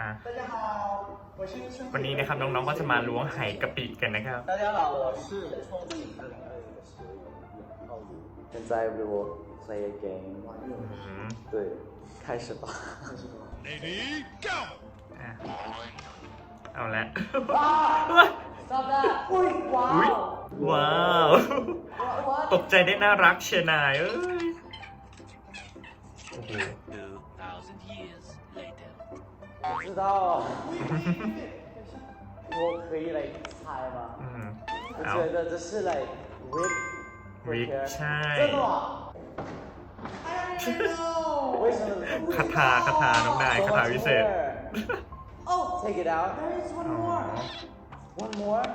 อ่ะ 大家好，我是春 วันนี้นะครับน้องๆก็จะมาล้วงไหกะปิกันนะครับ 大家好，我是冲顶二零二零的十月浩宇。现在 we will play a game。 อืม 对，开始吧。 อ่ะเอาละ Stop that! อุ๊ยว้าว ตกใจได้น่ารักเชียร์นายเอ้ย โอ้โห 2,000 years later. 我知道。我可以来猜吗？ อืม 我 เอา 觉得这是 like Rick。 ริกใช่ 真的吗？ 为什么？ คาถาคาถาน้องนายคาถาวิเศษ Oh, take it out. There is one อ๋อ more. One more.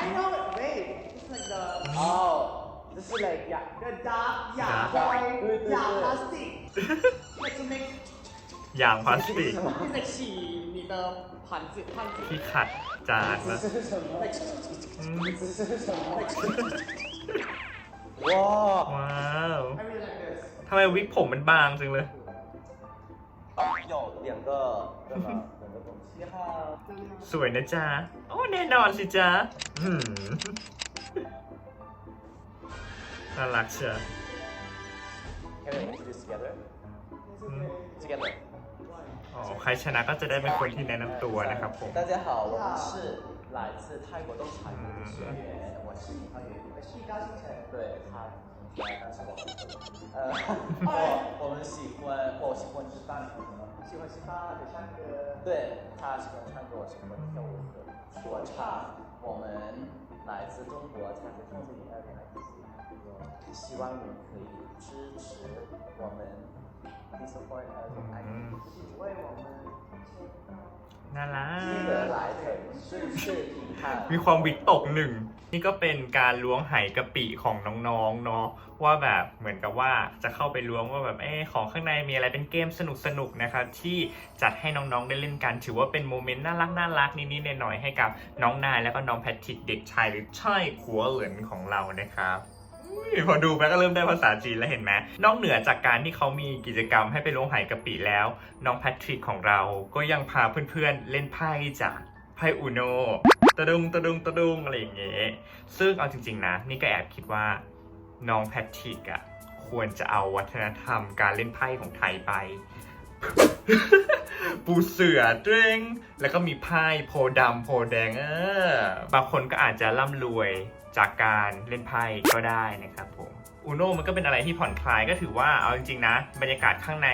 I know it. Wait, it's like the Oh, this is like yeah. the dark Dark. 哑光对对对哑 plastic. Like to make อย่างพลาสติก 什么？是在洗你的盘子、盘子。 ที่ขัดจานนะ 这是什么？ อืม 这是什么？哇！ ว้าว I really like this. ทำไมวิกผมมันบางจังเลย 有两个，对吧？两个东西。你好， สวยนะจ๊ะ โอ้แน่นอนสิจ๊ะอืมน่ารักเชียว Can we introduce together? it's okay. Together. อ๋อ ใครชนะก็จะได้เป็นคนที่แนะนำตัวนะครับผม 大家好，我们是来自泰国东产的学员，我是李浩宇。我是高星辰。对他挺可爱，但是我很丑。呃，我我们喜欢，我喜欢吃饭什么？喜欢吃饭，会唱歌。对他喜欢唱歌，我喜欢跳舞和说唱。我们来自中国，参加创作营二零二一，希望你可以支持我们 น้น่ารักามีความวิตกหนึ่ง นี่ก็เป็นการล้วงไหกะปิของน้องๆเนาะว่าแบบเหมือนกับว่าจะเข้าไปล้วงว่าแบบเออของข้างในมีอะไรเป็นเกมสนุกๆนะครับที่จัดให้น้องๆได้เล่นกัน ถือว่าเป็นโมเมนต์น่ารักน่ารักนิดๆหน่อยๆให้กับน้องนายแล้วก็น้องแพทริดเด็กชายหรือชายขัวเหลินของเรานะครับ พอดูไปก็เริ่มได้ภาษาจีนแล้วเห็นไหมนอกเหนือจากการที่เขามีกิจกรรมให้ไปล้วงไหกะปิแล้ว น้องแพทริกของเราก็ยังพาเพื่อนๆเล่นไพ่จากไพ่อูโนตะดุงตะดุงตะดุงอะไรอย่างเงี้ยซึ่งเอาจริงๆนะ นี่ก็แอบคิดว่าน้องแพทริกอะควรจะเอาวัฒนธรรมการเล่นไพ่ของไทยไป ปูเสือเด้งแล้วก็มีไพ่โพดำโพแดงเออบางคนก็อาจจะร่ำรวยจากการเล่นไพ่ก็ได้นะครับผมอูโนมันก็เป็นอะไรที่ผ่อนคลายก็ถือว่าเอาจริงๆนะ บรรยากาศข้างใน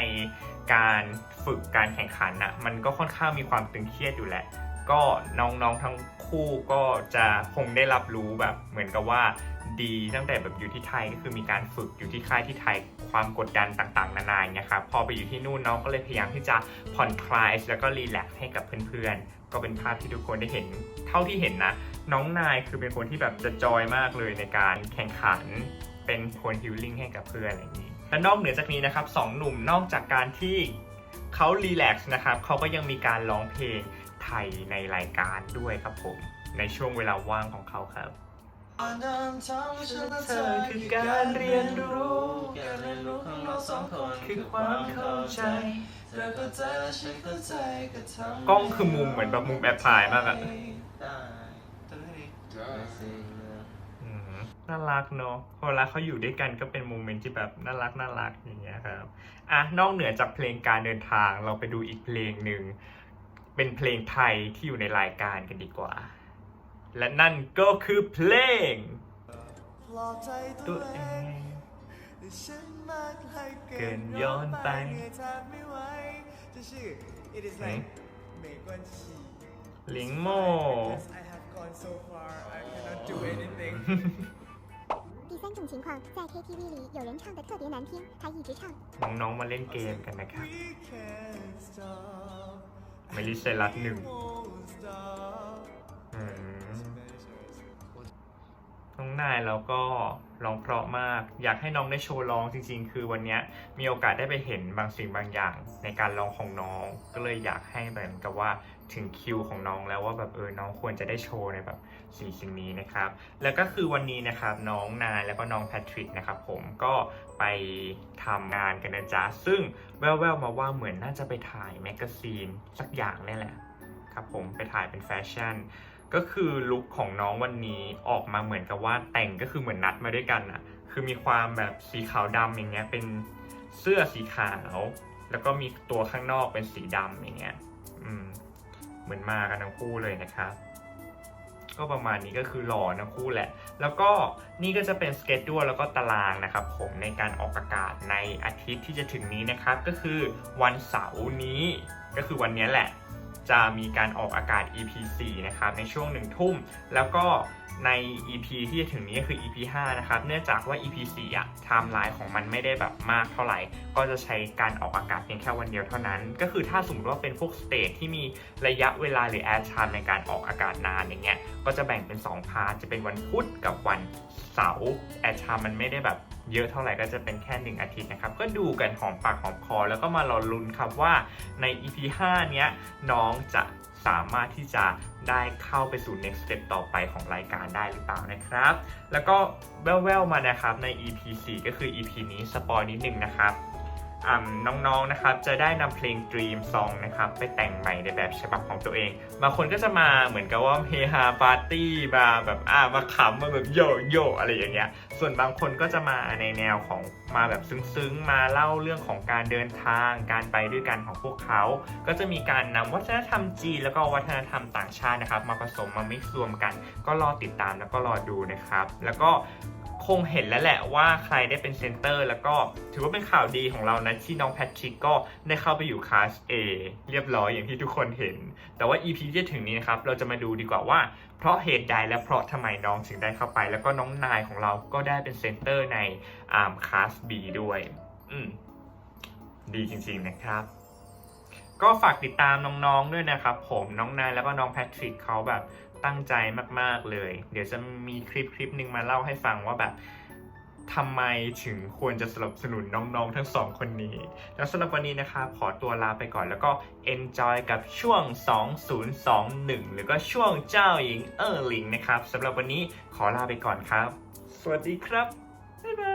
การฝึกการแข่งขันนะมันก็ค่อนข้างมีความตึงเครียดอยู่แหละ ก็น้องๆทั้ง คู่ก็จะคงได้รับรู้แบบเหมือนกับว่าดีตั้งแต่แบบอยู่ที่ไทยก็คือมีการฝึกอยู่ที่ค่ายที่ไทยความกดดันต่างๆ นานาอย่างเงี้ยครับพอไปอยู่ที่นู่นน้องก็เลยพยายามที่จะผ่อนคลายแล้วก็รีแลกซ์ให้กับเพื่อนๆ ก็เป็นภาพที่ทุกคนได้เห็น เท่าที่เห็นนะ น้องนายคือเป็นคนที่แบบจะจอยมากเลยในการแข่งขันเป็นคนฮิลลิ่งให้กับเพื่อนอะไรอย่างนี้และนอกเหนือจากนี้นะครับสองหนุ่มนอกจากการที่เขารีแลกซ์นะครับเขาก็ยังมีการร้องเพลง ไทยในรายการด้วยครับผม ในช่วงเวลาว่างของเขาครับเธอคือการเรียนรู้การเรียนรู้ของเราสองคนคือความเข้าใจเธอเข้าใจและฉันเข้าใจก็ทำกล้องคือมุมเหมือนแบบมุมแอบถ่ายมากอะได้ได้สิอืมน่ารักเนาะพอเวลาเขาอยู่ด้วยกันก็เป็นโมเมนต์ที่แบบน่ารักน่ารักอย่างเงี้ยครับ อะ นอกเหนือจากเพลงการเดินทางเราไปดูอีกเพลงหนึ่ง เป็นเพลงไทยที่อยู่ในรายการกันดีกว่า และนั่นก็คือเพลง ตัวเอง เกินย้อนไป It is ไหน like 没关系。 ลิงโม Because I have gone so far, I cannot do anything. 第三种情况，在 KTV 里有人唱的特别难听，他一直唱。 น้องๆมาเล่นเกมกันนะครับ มลิเซรัสหนึ่งน้องนายแล้วก็ร้องเพราะมาก อยากให้น้องได้โชว์ร้องจริง ๆ คือวันนี้มีโอกาสได้ไปเห็นบางสิ่งบางอย่างในการร้องของน้อง ก็เลยอยากให้เหมือนกับว่า ถึงคิวของน้องแล้วว่าแบบเออน้องควรจะได้โชว์ในแบบสิ่สิ่งนี้นะครับ แล้วก็คือวันนี้นะครับน้องนายแล้วก็น้องแพทริกนะครับผมก็ไปทำงานกันนะจ๊ะซึ่งแว่วๆมาว่าเหมือนน่าจะไปถ่ายแมกกาซีนสักอย่างนี่แหละครับผมไปถ่ายเป็นแฟชั่นก็คือลุคของน้องวันนี้ออกมาเหมือนกับว่าแต่งก็คือเหมือนนัดมาด้วยกันอะคือมีความแบบสีขาวดำอย่างเงี้ยเป็นเสื้อสีขาว แล้วก็มีตัวข้างนอกเป็นสีดำอย่างเงี้ยอืม เหมือนมากันทั้งคู่เลยนะครับก็ประมาณนี้ก็คือหล่อทั้งคู่แหละ แล้วก็นี่ก็จะเป็นสเกจด้วแล้วก็ตารางนะครับผมในการออกอากาศในอาทิตย์ที่จะถึงนี้นะครับ ก็คือวันเสาร์นี้ก็คือวันนี้แหละ จะมีการออกอากาศ EP 4 นะครับในช่วงหนึ่งทุ่ม แล้วก็ ใน EP ที่จะถึงนี้ก็คือ EP 5 นะครับ เนื่องจากว่า EP 4อะไทม์ไลน์ของมันไม่ได้แบบมากเท่าไหร่ ก็จะใช้การออกอากาศเพียงแค่วันเดียวเท่านั้น ก็คือถ้าสมมติว่าเป็นพวกสเตจที่มีระยะเวลาหรือแอร์ไทม์ในการออกอากาศนานอย่างเงี้ย ก็จะแบ่งเป็น 2 พาร์ท จะเป็นวันพุธกับวันเสาร์แอร์ไทม์มันไม่ได้แบบเยอะเท่าไหร่ก็จะเป็นแค่หนึ่งอาทิตย์นะครับ ก็ดูกันหอมปากหอมคอ แล้วก็มารอลุ้นครับว่าใน EP 5 เนี้ยน้องจะ สามารถที่จะได้เข้าไปสู่ next step ต่อไปของรายการได้หรือเปล่านะครับ แล้วก็แว่วๆมานะครับใน EP 4 ก็คือ EP นี้สปอยนิดหนึ่งนะครับ น้องๆนะครับจะได้นำเพลง Dream Song นะครับไปแต่งใหม่ในแบบฉบับของตัวเอง บางคนก็จะมาเหมือนกับว่าเฮฮาปาร์ตี้มาแบบอ่ามาขำมาแบบโยโย่อะไรอย่างเงี้ย ส่วนบางคนก็จะมาในแนวของมาแบบซึ้งๆ มาเล่าเรื่องของการเดินทาง การไปด้วยกันของพวกเขา ก็จะมีการนำวัฒนธรรมจีนแล้วก็วัฒนธรรมต่างชาตินะครับ มาผสมมา mix รวมกัน ก็รอติดตามแล้วก็รอดูนะครับ แล้วก็ คงเห็นแล้วแหละว่าใครได้เป็นเซนเตอร์ แล้วก็ถือว่าเป็นข่าวดีของเรานะ ที่น้องแพทริกก็ได้เข้าไปอยู่คลาส A เรียบร้อยอย่างที่ทุกคนเห็น แต่ว่า EP ที่จะถึงนี้นะครับ เราจะมาดูดีกว่าว่า เพราะเหตุใดและเพราะทำไมน้องถึงได้เข้าไป แล้วก็น้องนายของเราก็ได้เป็นเซนเตอร์ในอาร์มคลาส B ด้วย อืมดีจริงๆนะครับก็ฝากติดตามน้องๆด้วยนะครับผมน้องนายแล้วก็น้องแพทริกเขาแบบ ตั้งใจมากๆเลย เดี๋ยวจะมีคลิปคลิปหนึ่งมาเล่าให้ฟังว่าแบบทำไมถึงควรจะสนับสนุนน้องๆ ทั้งสองคนนี้ แล้วสำหรับวันนี้นะครับขอตัวลาไปก่อนแล้วก็ enjoy กับช่วง 2021 หรือก็ช่วงเจ้าหญิงเออร์ลิงนะครับสำหรับวันนี้ขอลาไปก่อนครับ สวัสดีครับ บ๊ายบาย